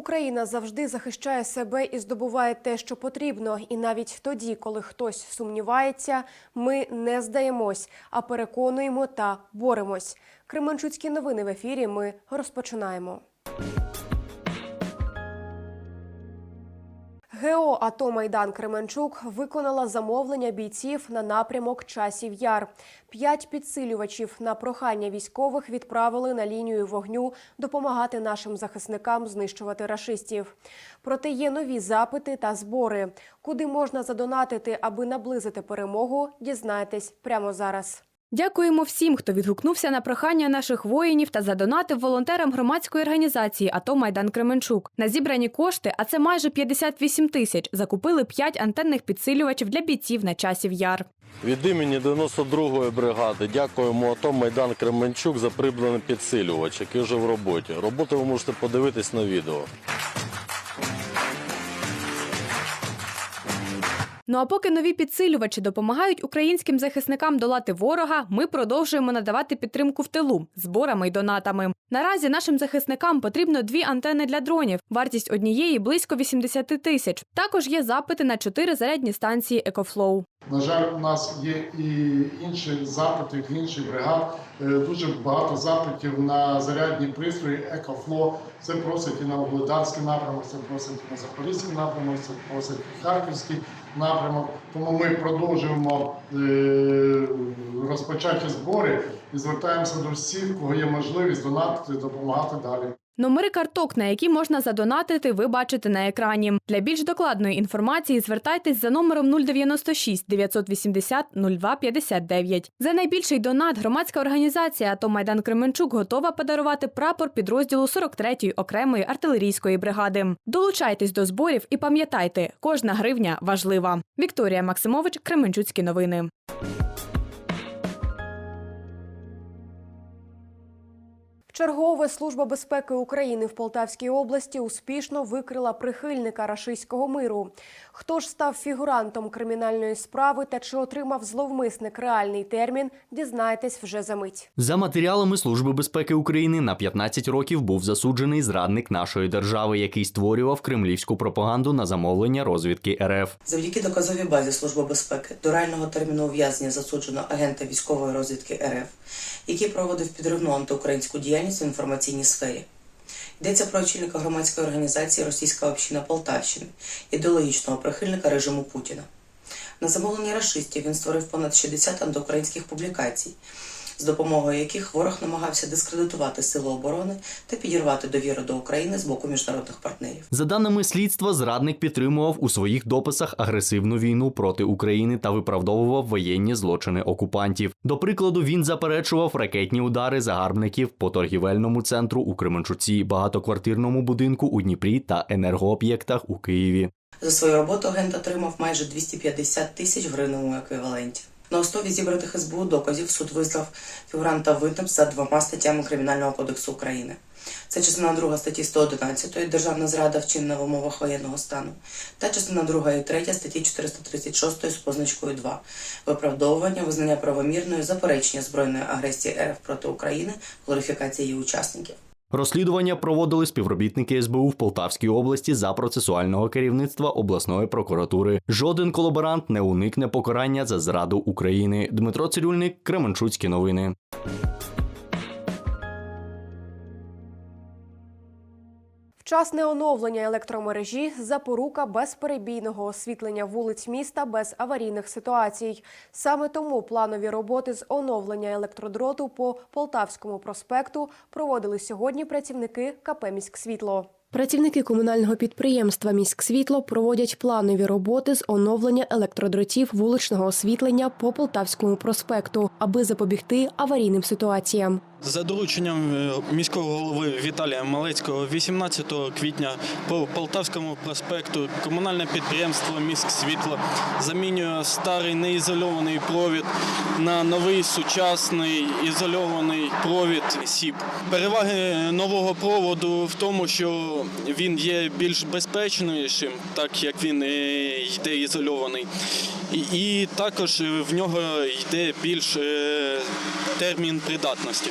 Україна завжди захищає себе і здобуває те, що потрібно. І навіть тоді, коли хтось сумнівається, ми не здаємось, а переконуємо та боремось. Кременчуцькі новини в ефірі. Ми розпочинаємо. ГО АТО Майдан Кременчук виконала замовлення бійців на напрямок часів яр. П'ять підсилювачів на прохання військових відправили на лінію вогню допомагати нашим захисникам знищувати рашистів. Проте є нові запити та збори. Куди можна задонатити, аби наблизити перемогу, дізнайтесь прямо зараз. Дякуємо всім, хто відгукнувся на прохання наших воїнів та задонатив волонтерам громадської організації АТО Майдан Кременчук. На зібрані кошти, а це майже 58 тисяч, закупили 5 антенних підсилювачів для бійців на часів яр. Від імені 92-ї бригади дякуємо АТО Майдан Кременчук за придбаний підсилювач, який вже в роботі. Роботу ви можете подивитись на відео. Ну а поки нові підсилювачі допомагають українським захисникам долати ворога, ми продовжуємо надавати підтримку в тилу зборами й донатами. Наразі нашим захисникам потрібно дві антени для дронів. Вартість однієї близько 80 тисяч. Також є запити на чотири зарядні станції Екофлоу. На жаль, у нас є і інші запити в інших бригад. Е, Дуже багато запитів на зарядні пристрої Екофло. Це просить і на Вугледарський напрямок, це просить і на Запорізький напрямок, це просить і Харківський напрямок. Тому ми продовжуємо е, розпочаті збори і звертаємося до всіх, кого є можливість донатити, допомагати далі. Номери карток, на які можна задонатити, ви бачите на екрані. Для більш докладної інформації звертайтесь за номером 096 980 02 59. За найбільший донат громадська організація АТО Майдан Кременчук готова подарувати прапор підрозділу 43-ї окремої артилерійської бригади. Долучайтесь до зборів і пам'ятайте, кожна гривня важлива. Вікторія Максимович, Кременчуцькі новини. Чергове служба безпеки України в Полтавській області успішно викрила прихильника рашистського миру. Хто ж став фігурантом кримінальної справи та чи отримав зловмисник реальний термін, дізнайтесь вже за мить. За матеріалами Служби безпеки України на 15 років був засуджений зрадник нашої держави, який створював кремлівську пропаганду на замовлення розвідки РФ. Завдяки доказовій базі Служби безпеки до реального терміну ув'язнення засуджено агента військової розвідки РФ, який проводив підривну антиукраїнську діяльність в інформаційній сфері. Йдеться про очільника громадської організації Російська община Полтавщини, ідеологічного прихильника режиму Путіна. На замовлення рашистів він створив понад 60 антиукраїнських публікацій, з допомогою яких ворог намагався дискредитувати сили оборони та підірвати довіру до України з боку міжнародних партнерів. За даними слідства, зрадник підтримував у своїх дописах агресивну війну проти України та виправдовував воєнні злочини окупантів. До прикладу, він заперечував ракетні удари загарбників по торгівельному центру у Кременчуці, багатоквартирному будинку у Дніпрі та енергооб'єктах у Києві. За свою роботу агент отримав майже 250 тисяч гривневому еквіваленті. На основі зібраних СБУ доказів суд визнав фігуранта винним за двома статтями Кримінального кодексу України. Це частина 2 статті 111 Державна зрада вчинена в умовах воєнного стану та частина 2 і 3 статті 436 з позначкою 2 виправдовування, визнання правомірної, заперечення збройної агресії РФ проти України, глорифікація її учасників. Розслідування проводили співробітники СБУ в Полтавській області за процесуального керівництва обласної прокуратури. Жоден колаборант не уникне покарання за зраду України. Дмитро Цирюльник, Кременчуцькі новини. Вчасне оновлення електромережі запорука безперебійного освітлення вулиць міста без аварійних ситуацій. Саме тому планові роботи з оновлення електродроту по Полтавському проспекту проводили сьогодні працівники КП «Міськсвітло». Працівники комунального підприємства «Міськсвітло» проводять планові роботи з оновлення електродротів вуличного освітлення по Полтавському проспекту, аби запобігти аварійним ситуаціям. За дорученням е, міського голови Віталія Малецького 18 квітня по Полтавському проспекту комунальне підприємство Міськ Світло замінює старий неізольований провід на новий сучасний ізольований провід СІП. Переваги нового проводу в тому, що він є більш безпечнішим, так як він е, йде ізольований. І, також в нього йде більш е, термін придатності.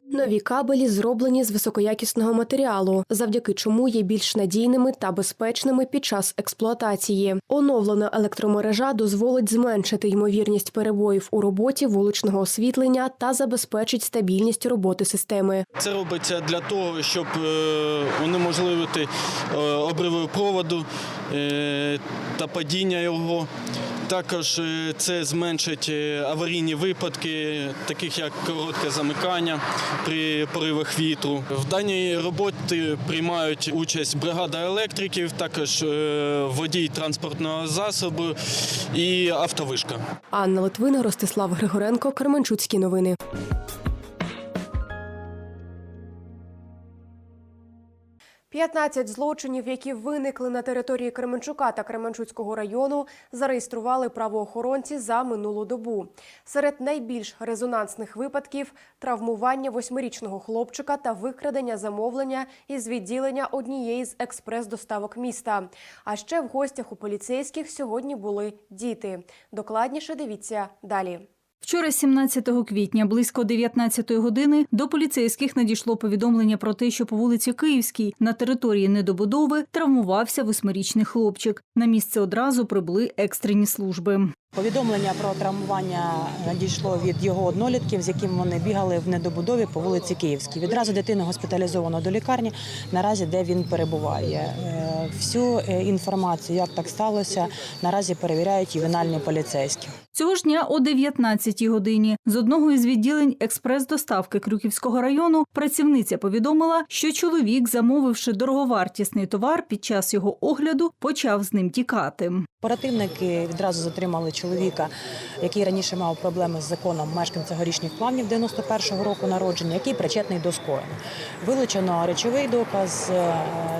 Нові кабелі зроблені з високоякісного матеріалу, завдяки чому є більш надійними та безпечними під час експлуатації. Оновлена електромережа дозволить зменшити ймовірність перебоїв у роботі вуличного освітлення та забезпечить стабільність роботи системи. Це робиться для того, щоб е, унеможливити е, обриви проводу е, та падіння його. Також це зменшить аварійні випадки, таких як коротке замикання при поривах вітру. В даній роботі приймають участь бригада електриків, також е, водій транспортного засобу і автовишка. Анна Литвина, Ростислав Григоренко, Кременчуцькі новини. П'ятнадцять злочинів, які виникли на території Кременчука та Кременчуцького району, зареєстрували правоохоронці за минулу добу. Серед найбільш резонансних випадків травмування восьмирічного хлопчика та викрадення замовлення із відділення однієї з експрес-доставок міста. А ще в гостях у поліцейських сьогодні були діти. Докладніше дивіться далі. Вчора, 17 квітня, близько 19 години, до поліцейських надійшло повідомлення про те, що по вулиці Київській на території недобудови травмувався восьмирічний хлопчик. На місце одразу прибули екстрені служби. Повідомлення про травмування надійшло від його однолітків, з яким вони бігали в недобудові по вулиці Київській. Відразу дитину госпіталізовано до лікарні, наразі де він перебуває. Е, Всю е, інформацію, як так сталося, наразі перевіряють ювенальні поліцейські. Цього ж дня о 19 годині з одного із відділень експрес-доставки Крюківського району працівниця повідомила, що чоловік, замовивши дороговартісний товар, під час його огляду почав з ним тікати. Оперативники відразу затримали чоловіка, який раніше мав проблеми з законом мешканця горішніх плавнів 91-го року народження, який причетний до скоєння. Вилучено речовий доказ. е,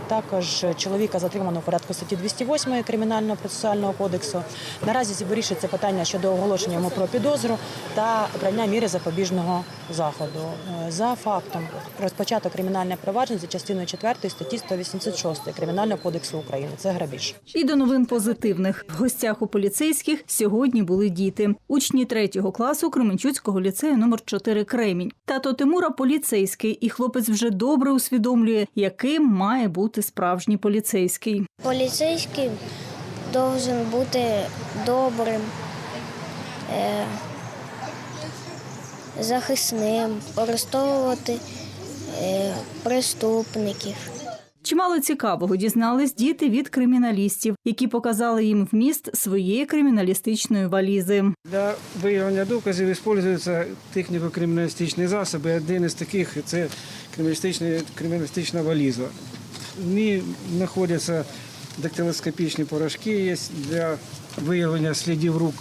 Також чоловіка затримано в порядку статті 208 кримінального процесуального кодексу. Наразі вирішується питання щодо оголошення йому про підозру та обрання міри запобіжного заходу. Е, За фактом розпочато кримінальне провадження за частиною 4 статті 186 Кримінального кодексу України. Це грабіж. І до новин позитивних в гостях у поліцейських сьогодні були діти, учні третього класу Кременчуцького ліцею номер 4 Кремінь. Тато Тимура поліцейський, і хлопець вже добре усвідомлює, яким має бути справжній поліцейський. Поліцейський должен бути добрим, е, захисним, арестовувати е, преступників. Чимало цікавого дізнались діти від криміналістів, які показали їм вміст своєї криміналістичної валізи. Для виявлення доказів використовуються техніко-криміналістичні засоби. Один із таких це криміналістична, валіза. В ній знаходяться дактилоскопічні порошки є для виявлення слідів рук.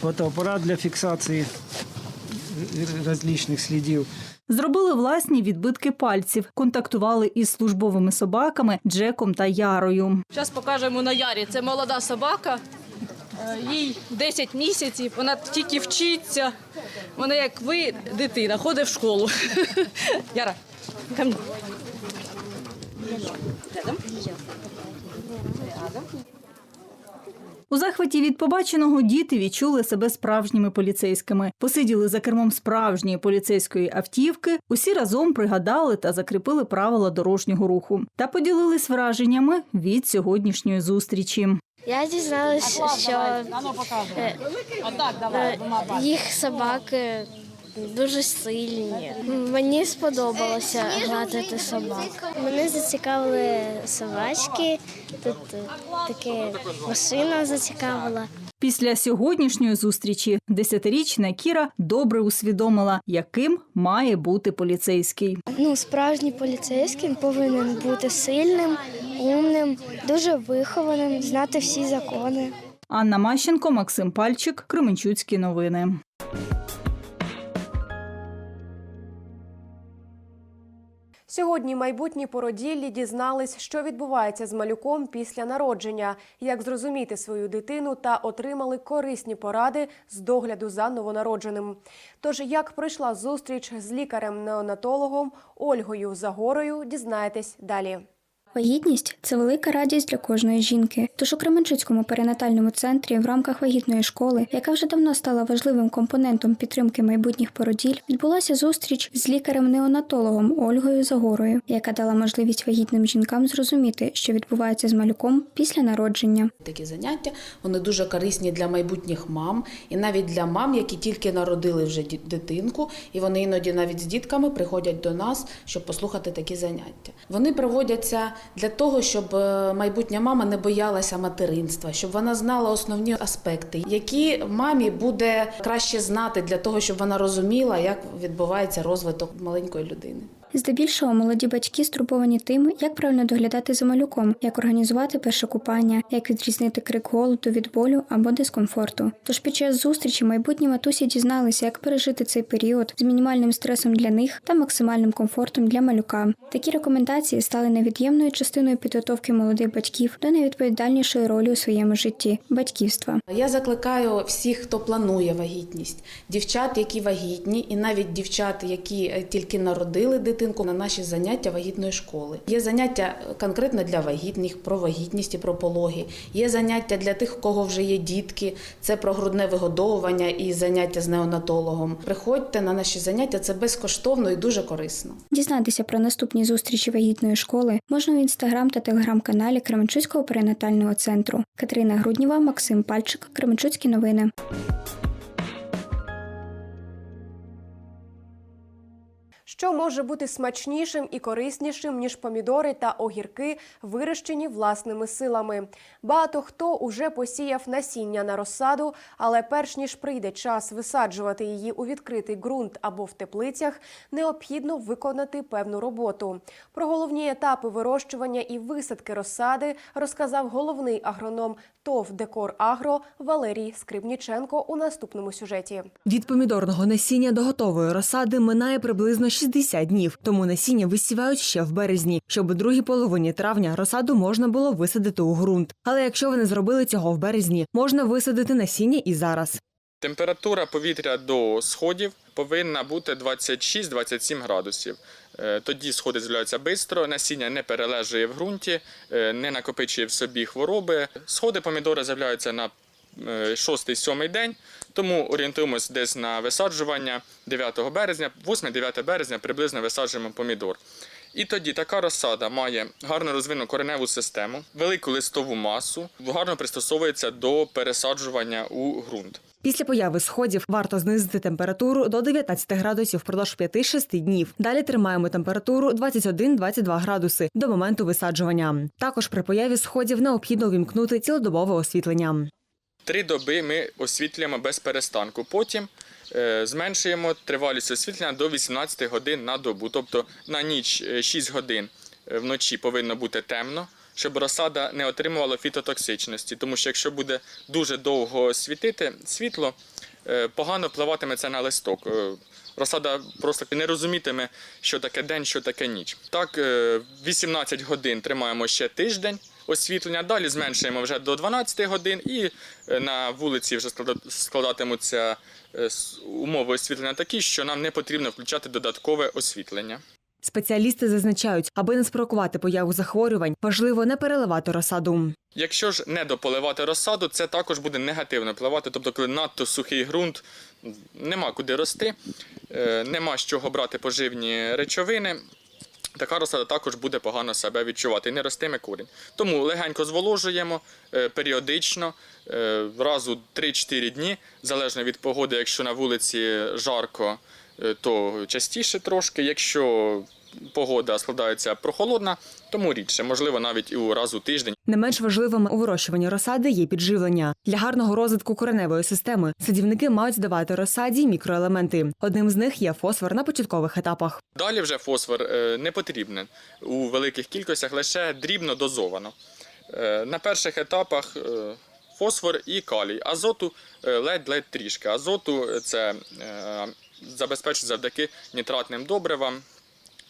Фотоапарат для фіксації різних слідів. Зробили власні відбитки пальців, контактували із службовими собаками Джеком та Ярою. Зараз покажемо на Ярі. Це молода собака. Е, Їй 10 місяців, вона тільки вчиться. Вона, як ви, дитина, ходить в школу. Яра, Рядом. У захваті від побаченого діти відчули себе справжніми поліцейськими. Посиділи за кермом справжньої поліцейської автівки. Усі разом пригадали та закріпили правила дорожнього руху та поділились враженнями від сьогоднішньої зустрічі. Я дізналася, що е, е, їх собаки дуже сильні. Мені сподобалося гладити собак. Мене зацікавили собачки, тут е, таке машина зацікавила. Після сьогоднішньої зустрічі десятирічна Кіра добре усвідомила, яким має бути поліцейський. Ну, справжній поліцейський повинен бути сильним, умним, дуже вихованим, знати всі закони. Анна Мащенко, Максим Пальчик, Кременчуцькі новини. Сьогодні майбутні породіллі дізнались, що відбувається з малюком після народження, як зрозуміти свою дитину та отримали корисні поради з догляду за новонародженим. Тож, як пройшла зустріч з лікарем-неонатологом Ольгою Загорою, дізнаєтесь далі. Вагітність це велика радість для кожної жінки. Тож у Кременчуцькому перинатальному центрі в рамках вагітної школи, яка вже давно стала важливим компонентом підтримки майбутніх породіль, відбулася зустріч з лікарем-неонатологом Ольгою Загорою, яка дала можливість вагітним жінкам зрозуміти, що відбувається з малюком після народження. Такі заняття вони дуже корисні для майбутніх мам, і навіть для мам, які тільки народили вже дитинку, і вони іноді навіть з дітками приходять до нас, щоб послухати такі заняття. Вони проводяться для того, щоб е, майбутня мама не боялася материнства, щоб вона знала основні аспекти, які мамі буде краще знати для того, щоб вона розуміла, як відбувається розвиток маленької людини. Здебільшого молоді батьки стурбовані тим, як правильно доглядати за малюком, як організувати перше купання, як відрізнити крик голоду від болю або дискомфорту. Тож під час зустрічі майбутні матусі дізналися, як пережити цей період з мінімальним стресом для них та максимальним комфортом для малюка. Такі рекомендації стали невід'ємною частиною підготовки молодих батьків до найвідповідальнішої ролі у своєму житті батьківства. Я закликаю всіх, хто планує вагітність, дівчат, які вагітні, і навіть дівчат, які е, тільки народили дитинку, на наші заняття вагітної школи. Є заняття конкретно для вагітних, про вагітність і про пологи. Є заняття для тих, у кого вже є дітки, це про грудне вигодовування і заняття з неонатологом. Приходьте на наші заняття, це безкоштовно і дуже корисно. Дізнатися про наступні зустрічі вагітної школи можна в інстаграм та телеграм-каналі Кременчуцького перинатального центру. Катерина Грудніва, Максим Пальчик, Кременчуцькі новини. Що може бути смачнішим і кориснішим, ніж помідори та огірки, вирощені власними силами? Багато хто уже посіяв насіння на розсаду, але перш ніж прийде час висаджувати її у відкритий ґрунт або в теплицях, необхідно виконати певну роботу. Про головні етапи вирощування і висадки розсади розказав головний агроном ТОВ Декор Агро Валерій Скрибніченко у наступному сюжеті. Від помідорного насіння до готової розсади минає приблизно 60 днів, тому насіння висівають ще в березні, щоб у другій половині травня розсаду можна було висадити у ґрунт. Але якщо ви не зробили цього в березні, можна висадити насіння і зараз. Температура повітря до сходів повинна бути 26-27 градусів. Е, Тоді сходи з'являються швидко, насіння не перележує в ґрунті, е, не накопичує в собі хвороби. Сходи помідори з'являються на 6-7 день, тому орієнтуємось десь на висаджування 9 березня, 8-9 березня приблизно висаджуємо помідор. І тоді така розсада має гарно розвинену кореневу систему, велику листову масу, гарно пристосовується до пересаджування у ґрунт. Після появи сходів варто знизити температуру до 19 градусів впродовж 5-6 днів. Далі тримаємо температуру 21-22 градуси до моменту висаджування. Також при появі сходів необхідно увімкнути цілодобове освітлення. Три доби ми освітлюємо без перестанку. Потім е, зменшуємо тривалість освітлення до 18 годин на добу. Тобто на ніч е, 6 годин е, вночі повинно бути темно, щоб розсада не отримувала фітотоксичності. Тому що якщо буде дуже довго світити світло, е, погано впливатиме це на листок. Е, Розсада просто не розумітиме, що таке день, що таке ніч. Так, е, 18 годин тримаємо ще тиждень освітлення, далі зменшуємо вже до 12 годин і е, на вулиці вже складатимуться е, умови освітлення такі, що нам не потрібно включати додаткове освітлення. Спеціалісти зазначають, аби не спровокувати появу захворювань, важливо не переливати розсаду. Якщо ж не дополивати розсаду, це також буде негативно впливати. Тобто, коли надто сухий ґрунт, нема куди рости, е, нема з чого брати поживні речовини. Така розсада також буде погано себе відчувати не ростиме корінь. Тому легенько зволожуємо е, періодично, раз у 3-4 дні, залежно від погоди, якщо на вулиці жарко, е, то частіше трошки. Якщо погода складається прохолодна, тому рідше, можливо, навіть і у раз у тиждень. Не менш важливим у вирощуванні розсади є підживлення. Для гарного розвитку кореневої системи садівники мають здавати розсаді мікроелементи. Одним з них є фосфор на початкових етапах. Далі вже фосфор е, не потрібен у великих кількостях, лише дрібно дозовано. Е, На перших етапах е, фосфор і калій. Азоту ледь-ледь трішки. Азоту це забезпечують завдяки нітратним добривам.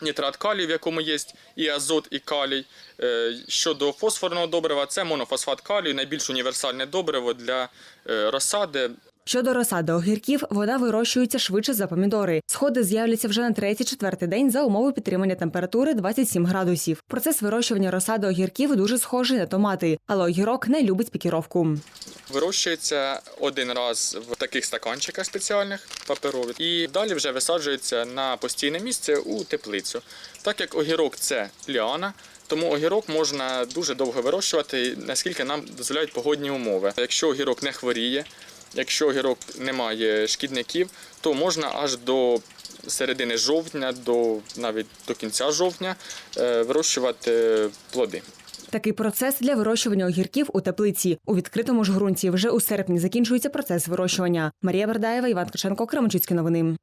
Нітрат калію, в якому є і азот, і калій. Е, Щодо фосфорного добрива, це монофосфат калію, найбільш універсальне добриво для е, розсади. Щодо розсади огірків, вона вирощується швидше за помідори. Сходи з'являться вже на третій-четвертий день за умови підтримання температури 27 градусів. Процес вирощування розсади огірків дуже схожий на томати, але огірок не любить пікіровку. Вирощується один раз в таких стаканчиках спеціальних паперових, і далі вже висаджується на постійне місце у теплицю. Так як огірок це ліана, тому огірок можна дуже довго вирощувати, наскільки нам дозволяють погодні умови. Якщо огірок не хворіє, якщо огірок не має шкідників, то можна аж до середини жовтня, до навіть до кінця жовтня е, вирощувати плоди. Такий процес для вирощування огірків у теплиці. У відкритому ж ґрунті вже у серпні закінчується процес вирощування. Марія Бердаєва, Іван Ткаченко, Кременчуцькі новини.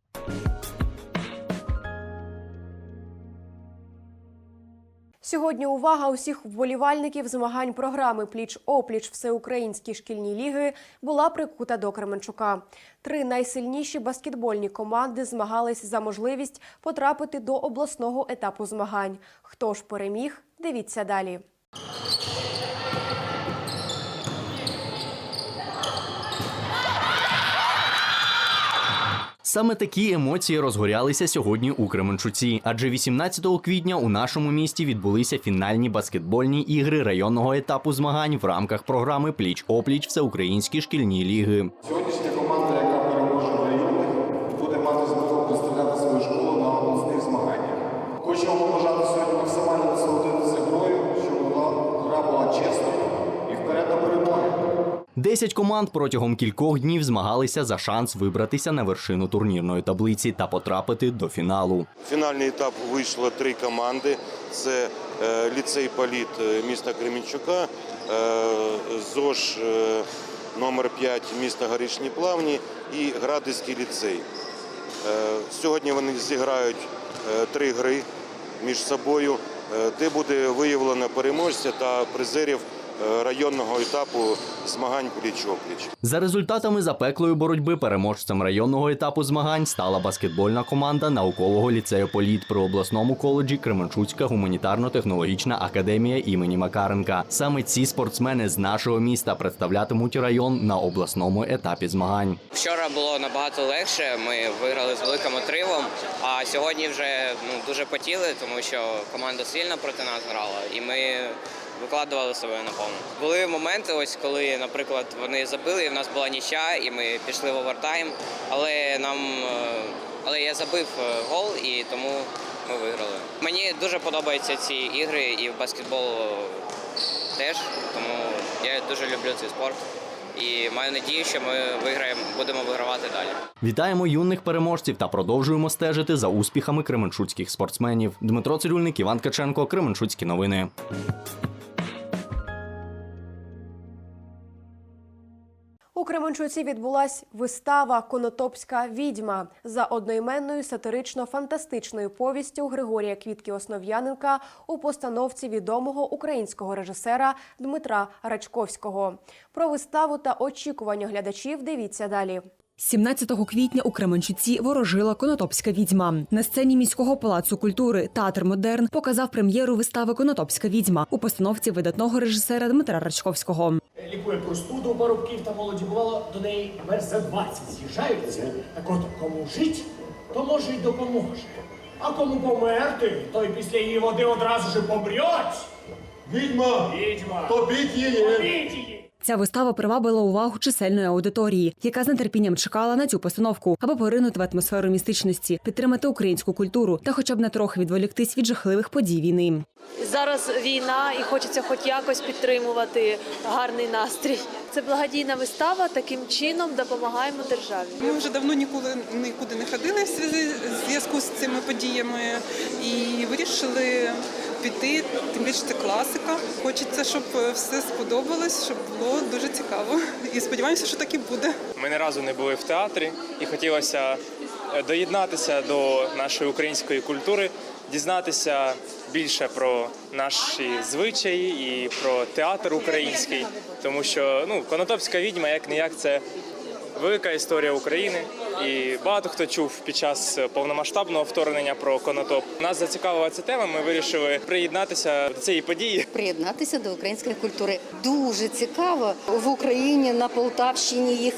Сьогодні увага усіх вболівальників змагань програми Пліч-опліч Всеукраїнські шкільні ліги була прикута до Кременчука. Три найсильніші баскетбольні команди змагались за можливість потрапити до обласного етапу змагань. Хто ж переміг? Дивіться далі. Саме такі емоції розгорялися сьогодні у Кременчуці, адже 18 квітня у нашому місті відбулися фінальні баскетбольні ігри районного етапу змагань в рамках програми Пліч-опліч Всеукраїнські шкільні ліги. Сьогоднішня команда, яка переможе в районах, буде мати змогу представляти свою школу на обласних змаганнях. Хочу вам побажати сьогодні максимально насолодитися грою, щоб була гра була чесною і вперед до перемоги. Десять команд протягом кількох днів змагалися за шанс вибратися на вершину турнірної таблиці та потрапити до фіналу. Фінальний етап вийшло три команди: це е, ліцей Політ е, міста Кремінчука, е, ЗОЖ номер 5 міста Горішні Плавні і Градиський ліцей. Сьогодні вони зіграють три гри між собою, де буде виявлено переможця та призерів районного етапу змагань пліч-опліч. За результатами запеклої боротьби переможцем районного етапу змагань стала баскетбольна команда наукового ліцею Політ при обласному коледжі Кременчуцька гуманітарно-технологічна академія імені Макаренка. Саме ці спортсмени з нашого міста представлятимуть район на обласному етапі змагань. Вчора було набагато легше. Ми виграли з великим отривом. А сьогодні вже ну дуже потіли, тому що команда сильно проти нас грала, і ми викладували себе наповну. Були моменти, ось коли, наприклад, вони забили, і в нас була нічя, і ми пішли в овертайм. Але нам е, але я забив е, гол, і тому ми виграли. Мені дуже подобаються ці ігри і в баскетбол теж, тому я дуже люблю цей спорт. І маю надію, що ми виграємо, будемо вигравати далі. Вітаємо юних переможців та продовжуємо стежити за успіхами кременчуцьких спортсменів. Дмитро Цирюльник, Іван Каченко, Кременчуцькі новини. Кременчуці відбулась вистава Конотопська відьма за одноіменною сатирично-фантастичною повістю Григорія Квітки Основ'яненка у постановці відомого українського режисера Дмитра Рачковського. Про виставу та очікування глядачів дивіться далі. 17 квітня у Кременчуці ворожила Конотопська відьма. На сцені міського палацу культури Театр Модерн показав прем'єру вистави Конотопська відьма у постановці видатного режисера Дмитра Рачковського. Лікує простуду у парубків та молоді. Бувало, до неї верст за 20 з'їжджаються. Так от кому жить, то може й допоможе. А кому померти, той після її води одразу ж помрьоть. Відьма! Відьма! Топіть її! Топіть її! Ця вистава привабила увагу чисельної аудиторії, яка з нетерпінням чекала на цю постановку, аби поринути в атмосферу містичності, підтримати українську культуру та, хоча б на трохи відволіктись від жахливих подій війни. Зараз війна і хочеться хоч якось підтримувати гарний настрій. Це благодійна вистава. Таким чином допомагаємо державі. Ми вже давно ніколи нікуди не ходили в зв'язку з цими подіями і вирішили піти. Тим більше це класика. Хочеться, щоб все сподобалось, щоб було дуже цікаво. І сподіваємося, що так і буде. Ми не разу не були в театрі і хотілося е, доєднатися до нашої української культури, дізнатися більше про наші звичаї і про театр український, тому що ну Конотопська відьма, як не як це велика історія України, і багато хто чув під час повномасштабного вторгнення про конотоп. Нас зацікавила ця тема. Ми вирішили приєднатися до цієї події. приєднатися до української культури. Дуже цікаво в Україні на Полтавщині їх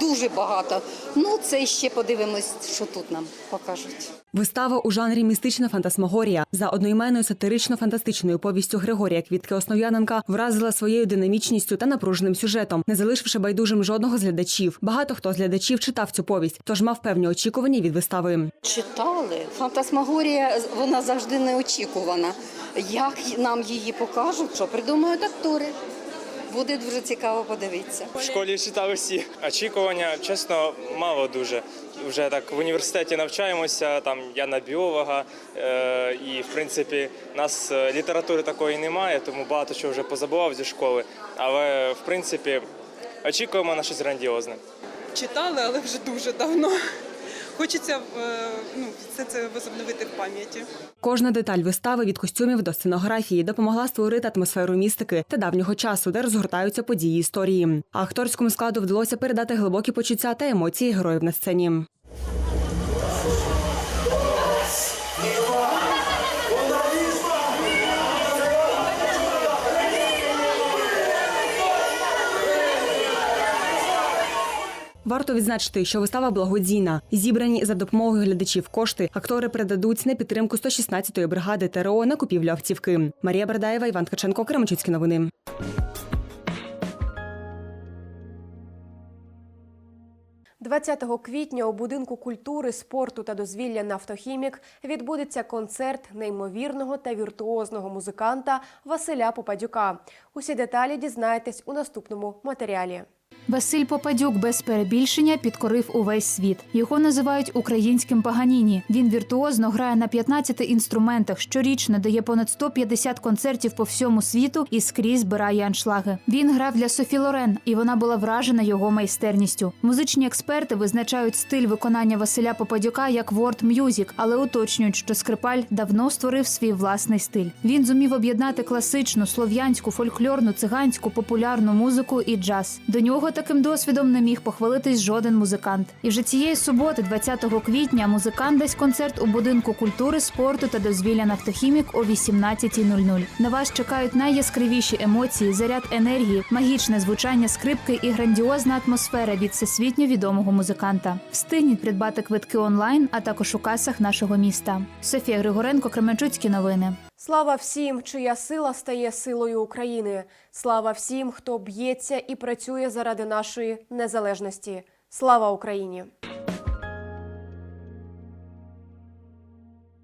дуже багато. Ну, це ще подивимось, що тут нам покажуть. Вистава у жанрі містична фантасмагорія за одноіменною сатирично-фантастичною повістю Григорія Квітки Основ'яненка вразила своєю динамічністю та напруженим сюжетом, не залишивши байдужим жодного з глядачів. Багато хто з глядачів читав цю повість, тож мав певні очікування від вистави. Читали. Фантасмагорія, вона завжди неочікувана. Як нам її покажуть, що придумають актори. Буде дуже цікаво подивитися. В школі читали всі. Очікування, чесно, мало дуже. Вже так в університеті навчаємося. Там я на біолога, е, і в принципі нас е, літератури такої немає, тому багато чого вже позабував зі школи. Але в принципі очікуємо на щось грандіозне. Читали, але вже дуже давно. Хочеться е, ну, все це возобновити в пам'яті. Кожна деталь вистави від костюмів до сценографії допомогла створити атмосферу містики та давнього часу, де розгортаються події історії. Акторському складу вдалося передати глибокі почуття та емоції героїв на сцені. Варто відзначити, що вистава благодійна. Зібрані за допомогою глядачів кошти актори передадуть на підтримку 116-ї бригади ТРО на купівлю автівки. Марія Бердаєва, Іван Ткаченко, Кременчуцькі новини. – 20 квітня у будинку культури, спорту та дозвілля «Нафтохімік» відбудеться концерт неймовірного та віртуозного музиканта Василя Попадюка. Усі деталі дізнаєтесь у наступному матеріалі. Василь Попадюк без перебільшення підкорив увесь світ. Його називають українським Паганіні. Він віртуозно грає на 15 інструментах. Щорічно дає понад 150 концертів по всьому світу і скрізь збирає аншлаги. Він грав для Софі Лорен, і вона була вражена його майстерністю. Музичні експерти визначають стиль виконання Василя Попадюка як world music, але уточнюють, що скрипаль давно створив свій власний стиль. Він зумів об'єднати класичну, слов'янську, фольклорну, циганську, популярну музику і джаз. До нього таким досвідом не міг похвалитись жоден музикант. І вже цієї суботи, 20 квітня, музикант дасть концерт у будинку культури, спорту та дозвілля «Нафтохімік» о 18.00. На вас чекають найяскравіші емоції, заряд енергії, магічне звучання скрипки і грандіозна атмосфера від всесвітньо відомого музиканта. Встигніть придбати квитки онлайн, а також у касах нашого міста. Софія Григоренко, Кременчуцькі новини. Слава всім, чия сила стає силою України. Слава всім, хто б'ється і працює заради нашої незалежності. Слава Україні!